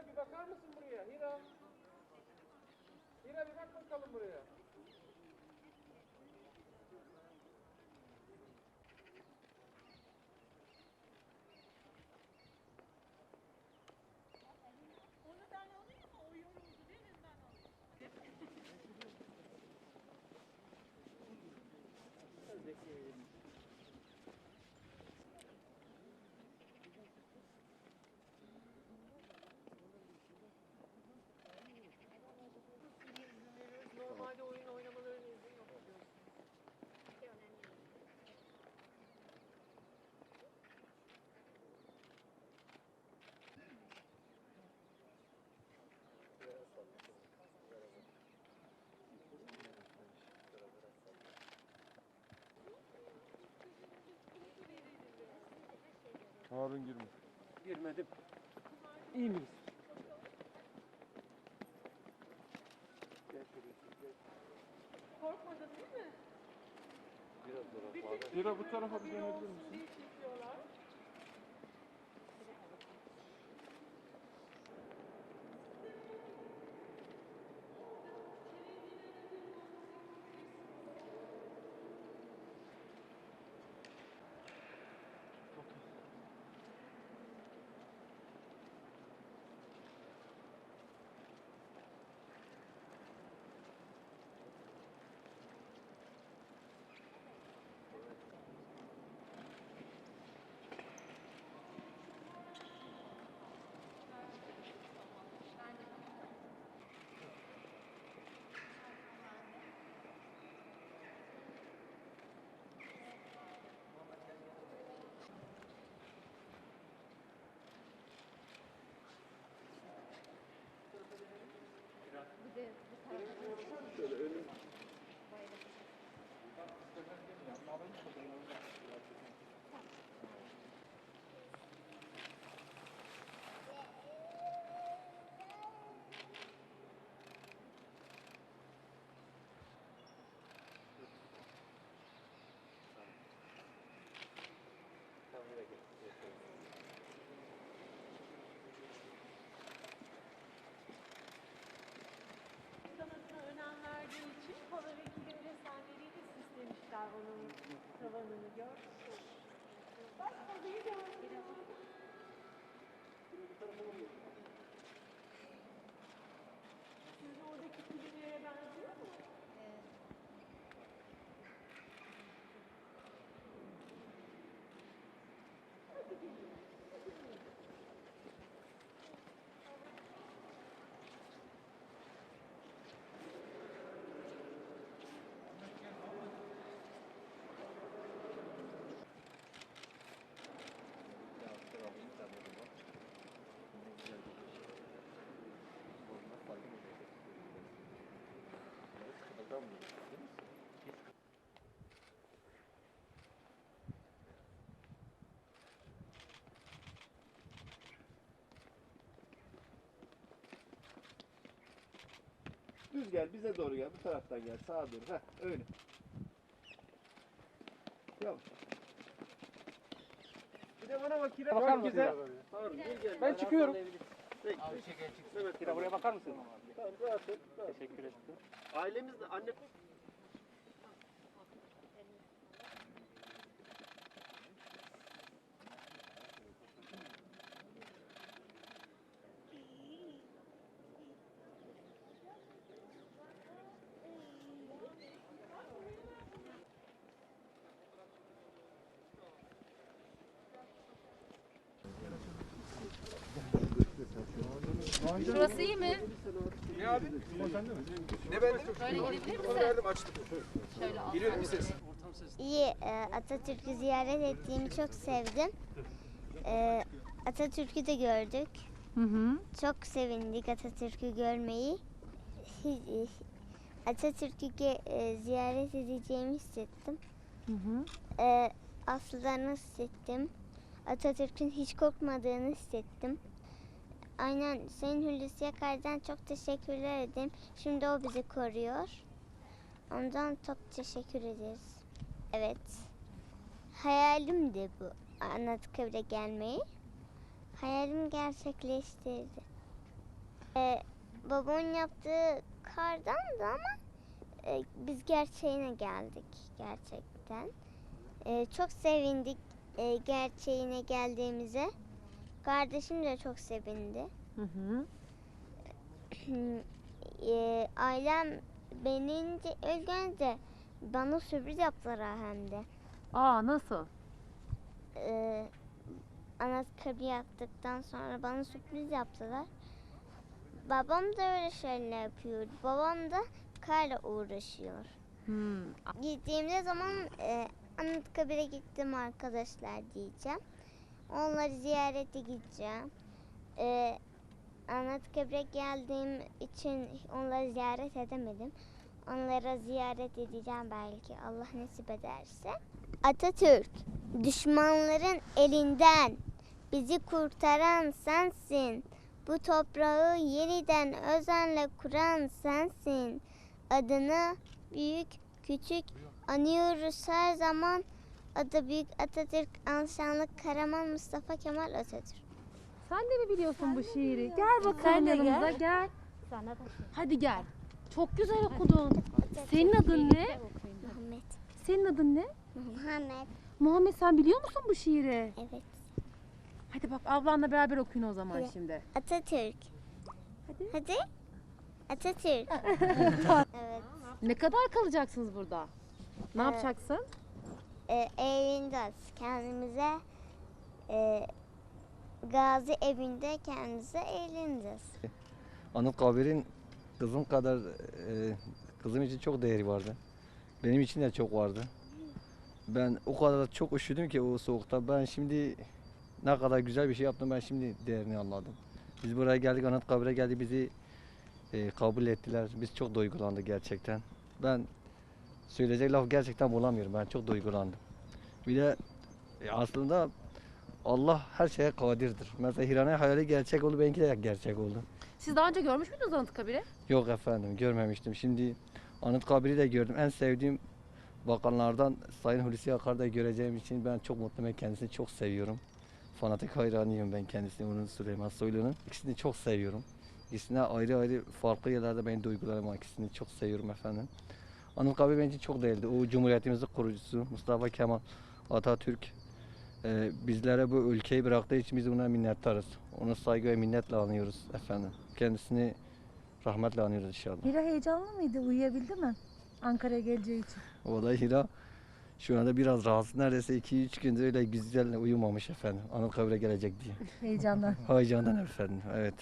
Hira bir bakar mısın buraya? Hira. Hira bir bak bakalım buraya. Onu ben alayım mı? O yoruldu değil mi? Ben alayım. Normalde oyun oynamalarına izin yok biliyorsun. Harun girme. Girmedim. İyi miyiz? Gel şuraya. Gel. Korkmadın değil mi? Biraz tek Hira bu tarafa bir dönebilir misin? diye çekiyorlar. Sanatına önem verdiği için kilim desenleriyle süslemişler onun tavanını gör. Bak halıyı gör. Sizin oradaki kilimlere benziyor mu? Ya, şöyle alayım, sen de bak. Ne güzel bir şey. Olmaz, fark etmez. Evet, kıpırdamıyor, değil mi? Hiç Düz gel, bize doğru gel. Bu taraftan gel, sağa doğru. Heh, öyle. Yavaş. Bir de bana bak güzel. ya böyle? Harun, gel gel. Ben çıkıyorum. Peki. Abi şeker çıksın. Evet, Hira buraya bakar mısın? Tamam, rahat ol. Teşekkür ettim. Ailemiz de anne Burası iyi mi? Ne abi? O sende mi? Ne ben Böyle gidebilir misin? verdim açtım. Şöyle al. Giriyor bir ses. İyi, e, Atatürk'ü ziyaret ettiğimi çok sevdim. E, Atatürk'ü de gördük. Hı hı. Çok sevindik Atatürk'ü görmeyi. Atatürk'ü e, ziyaret edeceğimi hissettim. Hı hı. E, Aslılarını hissettim. Atatürk'ün hiç korkmadığını hissettim. Aynen Sayın Hulusi Akar'dan çok teşekkürler ederim. Şimdi o bizi koruyor. Ondan çok teşekkür ederiz. Evet. Hayalimdi bu Anıtkabir'e gelmeyi. Hayalim gerçekleştirdi. Ee, babamın yaptığı kardandı ama e, biz gerçeğine geldik gerçekten. Ee, çok sevindik e, gerçeğine geldiğimize. Kardeşim de çok sevindi. Hı hı. Ee, ailem ilk önce bana sürpriz yaptılar hem de. Aa nasıl? Ee, Anıtkabir yaptıktan sonra bana sürpriz yaptılar. Babam da öyle şeyler yapıyor. Babam da karla uğraşıyor. Hmm. Gittiğimde zaman e, Anıtkabir'e gittim arkadaşlar diyeceğim. Onları ziyarete gideceğim. E, Anıtkabir'e geldiğim için onları ziyaret edemedim. Onlara ziyaret edeceğim belki Allah nasip ederse. Atatürk, düşmanların elinden bizi kurtaran sensin. Bu toprağı yeniden özenle kuran sensin. Adını büyük küçük anıyoruz her zaman. Adı büyük Atatürk, Anşanlık Karaman Mustafa Kemal Atatürk. Sen de mi biliyorsun bu şiiri? Gel bakalım yanımıza gel. Sana da Hadi gel. Çok güzel okudun. Senin adın ne? Muhammed. Senin adın ne? Muhammed. Muhammed sen biliyor musun bu şiiri? Evet. Hadi bak ablanla beraber okuyun o zaman Hadi. şimdi. Atatürk. Hadi. Hadi. Atatürk. evet. Ne kadar kalacaksınız burada? Ne yapacaksın? E, eğleneceğiz. Kendimize e, Gazi evinde kendimize eğleneceğiz. Anıtkabir'in kızım kadar e, kızım için çok değeri vardı. Benim için de çok vardı. Ben o kadar çok üşüdüm ki o soğukta. Ben şimdi ne kadar güzel bir şey yaptım ben şimdi değerini anladım. Biz buraya geldik Anıtkabir'e geldik bizi e, kabul ettiler. Biz çok duygulandık gerçekten. Ben söyleyecek laf gerçekten bulamıyorum. Ben çok duygulandım. Bir de e, aslında Allah her şeye kadirdir. Mesela Hirane hayali gerçek oldu, benimki de gerçek oldu. Siz daha önce görmüş müydünüz Anıtkabir'i? Yok efendim görmemiştim. Şimdi Anıtkabir'i de gördüm. En sevdiğim bakanlardan Sayın Hulusi Akar'ı da göreceğim için ben çok mutluyum. Ben kendisini çok seviyorum. Fanatik hayranıyım ben kendisini. Onun Süleyman Soylu'nun. İkisini çok seviyorum. İkisine ayrı ayrı farklı yerlerde benim duygularım var. İkisini çok seviyorum efendim. Anıtkabir benim için çok değerli. O Cumhuriyetimizin kurucusu Mustafa Kemal Atatürk e, bizlere bu ülkeyi bıraktığı için biz buna minnettarız. Onu saygı ve minnetle anıyoruz efendim. Kendisini rahmetle anıyoruz inşallah. Hira heyecanlı mıydı? Uyuyabildi mi? Ankara'ya geleceği için. O da Hira şu anda biraz rahatsız. Neredeyse 2-3 gündür öyle güzel uyumamış efendim. Anıtkabir'e gelecek diye. Heyecandan. Heyecandan efendim. Evet.